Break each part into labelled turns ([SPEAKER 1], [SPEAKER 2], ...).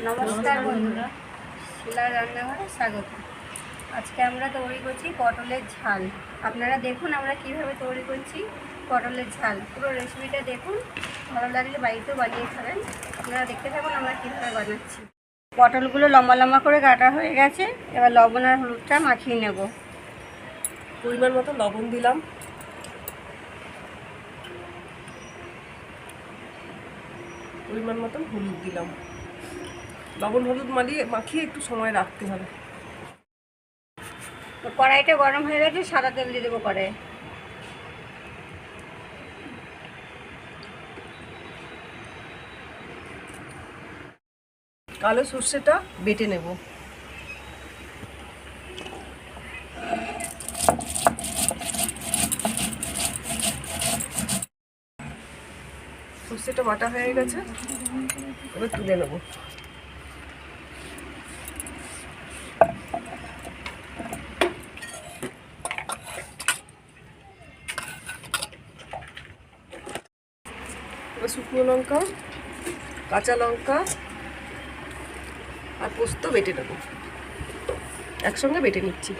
[SPEAKER 1] নমস্কার বন্ধুরা। শিলার রান্নাঘরে স্বাগত। আজকে আমরা তৈরি করছি পটলের ঝাল। আপনারা দেখুন আমরা কীভাবে তৈরি করছি পটলের ঝাল। পুরো রেসিপিটা দেখুন। ভালো লাগলে বাড়িতেও বানিয়ে খাবেন। আপনারা দেখতে থাকুন, আমরা কীভাবে বানাচ্ছি। পটলগুলো লম্বা লম্বা করে কাটা হয়ে গেছে। এবার লবণ আর হলুদটা মাখিয়ে নেব।
[SPEAKER 2] পরিমাণ মতো লবণ দিলাম। পরিমাণ মতো হলুদ দিলাম। লবণ হলুদ মালিয়ে মাখিয়ে একটু সময় রাখতে হবে।
[SPEAKER 1] কড়াইটা গরম হয়ে গেছে সাদা তেল দিয়ে দেবো কড়াইয়ে।
[SPEAKER 2] কালো সর্ষেটা বেটে নেব। সর্ষেটা বাটা হয়ে গেছে এবার তুলে নেব। শুকনো লঙ্কা, কাঁচা লঙ্কা আর পোস্ত বেটে নেব। একসঙ্গে বেটে নিচ্ছি।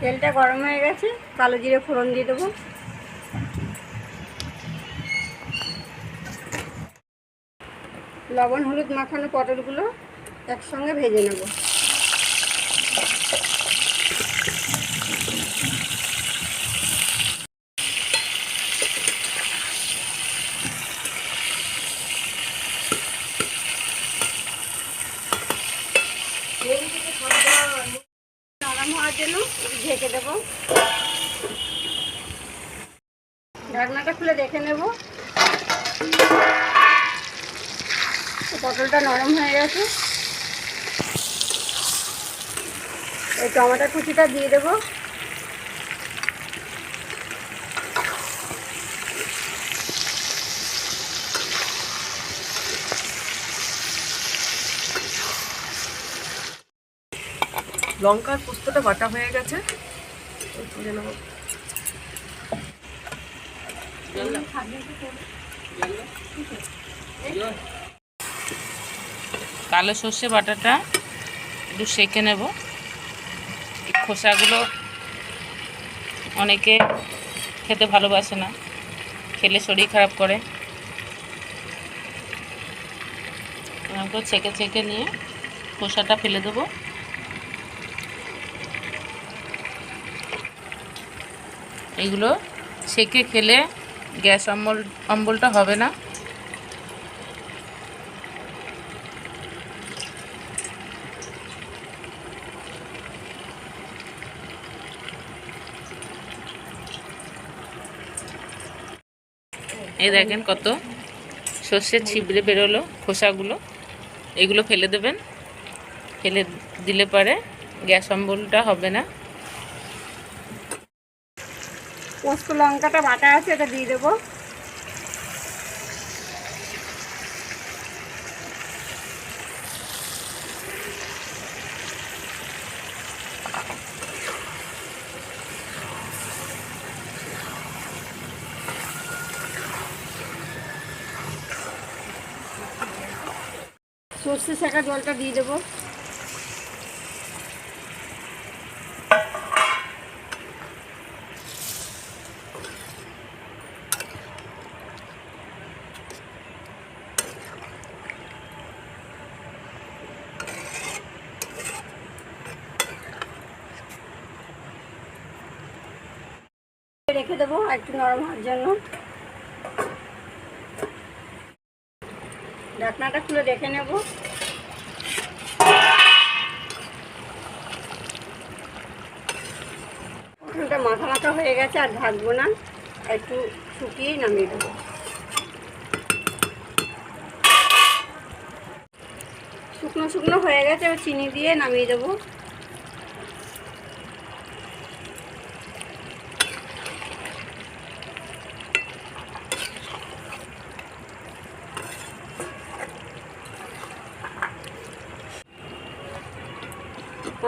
[SPEAKER 1] তেলটা গরম হয়ে গেছে, কালো জিরে ফোড়ন দিয়ে দেবো। লবণ হলুদ মাখানো পটলগুলো একসঙ্গে ভেজে নেব। হওয়ার জন্য দেবো। ঢাকনাটা খুলে দেখে নেব তো পটলটা নরম হয়ে গেছে। এই টমেটো কুচিটা দিয়ে দেবো।
[SPEAKER 2] লঙ্কার পোস্তটা বাটা হয়ে গেছে। তুলে নেব।
[SPEAKER 3] কালো সর্ষে বাটাটা একটু সেঁকে নেব। খোসাগুলো অনেকে খেতে ভালোবাসে না, খেলে শরীর খারাপ করে। এরকম ছেঁকে ছেঁকে নিয়ে খোসাটা ফেলে দেবো। এগুলো ছেঁকে খেলে গ্যাস অম্বল, অম্বলটা হবে না। এই দেখেন কত সর্ষের ছিবড়ে বেরোলো, খোসাগুলো। এগুলো ফেলে দেবেন। ফেলে দিলে পরে গ্যাস অম্বলটা হবে না।
[SPEAKER 1] পোস্ত লঙ্কাটা বাটা আছে, এটা দিয়ে দেবো। সর্ষে শাকা জলটা দিয়ে দেবো। রেখে দেবো একটু নরম হওয়ার জন্য। ঢাকনাটা খুলে দেখে নেব। ওখানটা মাথা মাথা হয়ে গেছে, আর ঢাকবো না। একটু শুকিয়েই নামিয়ে দেবো। শুকনো শুকনো হয়ে গেছে চিনি দিয়ে নামিয়ে দেবো।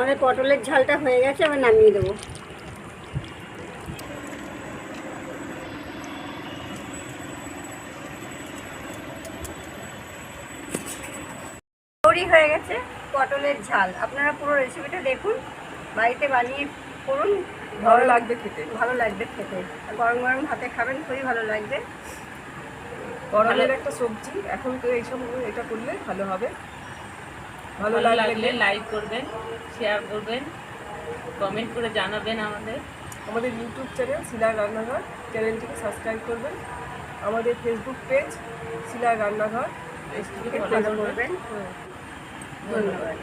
[SPEAKER 1] আমাদের পটলের ঝালটা হয়ে গেছে আবার নামিয়ে দেবো। তৈরি হয়ে গেছে পটলের ঝাল। আপনারা পুরো রেসিপিটা দেখুন বাড়িতে বানিয়ে করুন।
[SPEAKER 2] ভালো লাগবে খেতে।
[SPEAKER 1] ভালো লাগবে খেতে। গরম গরম ভাতে খাবেন খুবই ভালো লাগবে।
[SPEAKER 2] গরমের একটা সবজি এখন তো এইসব এটা করলে ভালো হবে। ভালো লাগলে
[SPEAKER 3] লাইক করবেন শেয়ার করবেন কমেন্ট করে জানাবেন আমাদের।
[SPEAKER 2] আমাদের ইউটিউব চ্যানেল শিলার রান্নাঘর। চ্যানেলটিকে সাবস্ক্রাইব করবেন। আমাদের ফেসবুক পেজ শিলার রান্নাঘর।
[SPEAKER 1] করবেন। ধন্যবাদ।